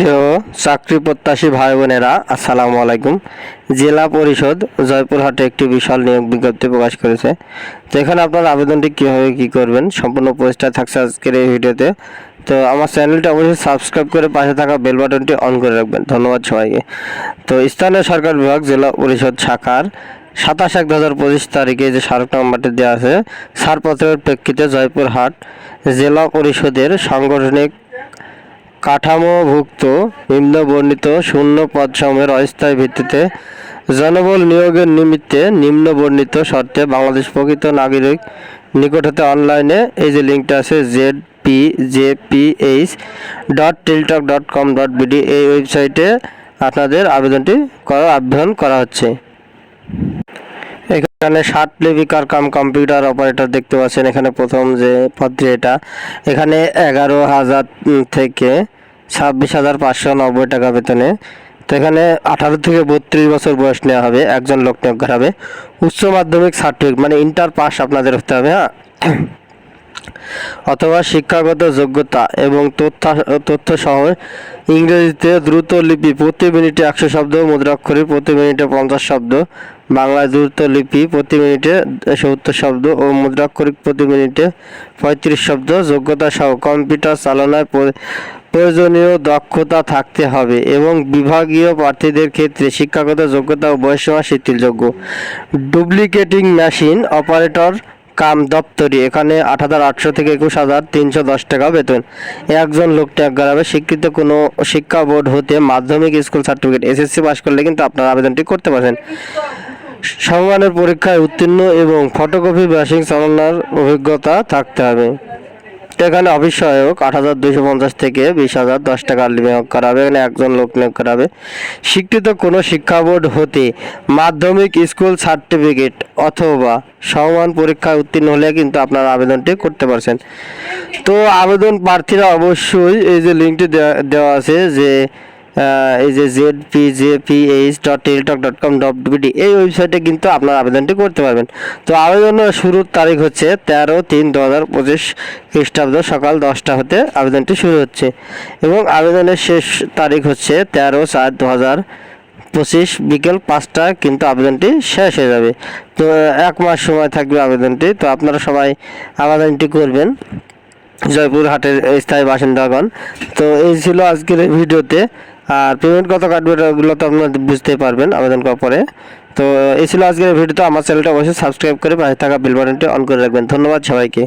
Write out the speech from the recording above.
প্রিয় চাকরি প্রত্যাশী ভাই বোনেরা আসসালামু আলাইকুম। জেলা পরিষদ জয়পুরহাটে একটি বিশাল নিয়োগ বিজ্ঞপ্তি প্রকাশ করেছে তো এখানে আপনার আবেদনটি কীভাবে কী করবেন, সম্পূর্ণ পোস্টটা থাকছে আজকের এই ভিডিওতে। তো আমার চ্যানেলটা অবশ্যই সাবস্ক্রাইব করে পাশে থাকা বেল বাটনটি অন করে রাখবেন। ধন্যবাদ সবাইকে। তো স্থানীয় সরকার বিভাগ, জেলা পরিষদ শাখার সাতাশ এক দু হাজার পঁচিশ তারিখে যে স্মারক নাম্বারটি দেওয়া আছে ছাড়পত্রের প্রেক্ষিতে জয়পুরহাট জেলা পরিষদের সাংগঠনিক কাঠামোভুক্ত নিম্নবর্ণিত শূন্য পদসমূহের অস্থায়ী ভিত্তিতে জনবল নিয়োগের নিমিত্তে নিম্নবর্ণিত শর্তে বাংলাদেশ প্রকৃত নাগরিক নিকট হতে অনলাইনে, এই যে লিঙ্কটা আছে Z P J P H dot Teletalk dot com dot BD এই ওয়েবসাইটে আপনাদের আবেদনটি করা, আবেদন করা হচ্ছে। এখানে ষাট লিপিকার কাম কম্পিউটার অপারেটর দেখতে পাচ্ছেন। এখানে প্রথম যে পদটি এটা, এখানে এগারো হাজার থেকে ছাব্বিশ হাজার পাঁচশো নব্বই টাকা বেতনে। তো এখানে আঠারো থেকে বত্রিশ বছর বয়স নেওয়া হবে, একজন লোক নিয়োগ করা হবে। উচ্চ মাধ্যমিক সার্টিফিকেট মানে ইন্টার পাস আপনাদের হতে হবে হ্যাঁ? অথবা শিক্ষাগত যোগ্যতা এবং তথ্য তথ্য সহ ইংরেজিতে দ্রুত লিপি, প্রতি মিনিটে একশো শব্দ, মুদ্রাক্ষরী প্রতি মিনিটে পঞ্চাশ শব্দ বাংলায় দ্রুত লিপি প্রতি মিনিটে সত্তর শব্দ ও মুদ্রাক্ষরিক প্রতি মিনিটে পঁয়ত্রিশ শব্দ। যোগ্যতা সহ কম্পিউটার চালনায় প্রয়োজনীয় দক্ষতা থাকতে হবে এবং বিভাগীয় প্রার্থীদের ক্ষেত্রে শিক্ষাগত যোগ্যতা ও বয়সীমা শিথিলযোগ্য। ডুপ্লিকেটিং মেশিন অপারেটর কাম দপ্তরি, এখানে আট হাজার আটশো থেকে একুশ হাজার তিনশো দশ টাকা বেতন। একজন লোক ট্যাগ করাবে, স্বীকৃত কোনো শিক্ষা বোর্ড হতে মাধ্যমিক স্কুল সার্টিফিকেট, এসএসসি পাস করলে কিন্তু আপনারা আবেদনটি করতে পারেন সমমানের পরীক্ষায় উত্তীর্ণ এবং ফটোকপি ব্যাসিং চালানোর অভিজ্ঞতা থাকতে হবে। এখানে অফিস সহায়ক আট হাজার দুইশো পঞ্চাশ থেকে বিশ হাজার দশ টাকা নিয়োগ করা হবে। এখানে একজন লোক নিয়োগ করা হবে। স্বীকৃত কোনো শিক্ষা বোর্ড হতে মাধ্যমিক স্কুল সার্টিফিকেট অথবা সমান পরীক্ষায় উত্তীর্ণ হলে কিন্তু আপনার আবেদনটি করতে পারছেন। তো আবেদন প্রার্থীরা অবশ্যই এই যে লিঙ্কটি দেওয়া- আছে যে এই যে Z P J P H dot Teletalk dot com dot BD এই ওয়েবসাইটে কিন্তু আপনার আবেদনটি করতে পারবেন। তো আবেদনের শুরুর তারিখ হচ্ছে তেরো তিন দু হাজার পঁচিশ খ্রিস্টাব্দ সকাল দশটা হতে আবেদনটি শুরু হচ্ছে। এবং আবেদনের শেষ তারিখ হচ্ছে তেরো চার দু হাজার পঁচিশ বিকেল পাঁচটা কিন্তু আবেদনটি শেষ হয়ে যাবে। তো এক মাস সময় থাকবে আবেদনটি, তো আপনারা সবাই আবেদনটি করবেন। জয়পুর হাটের স্থায়ী বাসিন্দাগণ। তো এই ছিল আজকের ভিডিওতে। আর পেমেন্ট কত কাটবে ওগুলো তো আপনারা বুঝতে পারবেন আবেদন করার পরে। তো এই ছিল আজকের ভিডিওতে আমার চ্যানেলটা অবশ্যই সাবস্ক্রাইব করে পাশে থাকা বেল বাটনটি অন করে রাখবেন। ধন্যবাদ সবাইকে।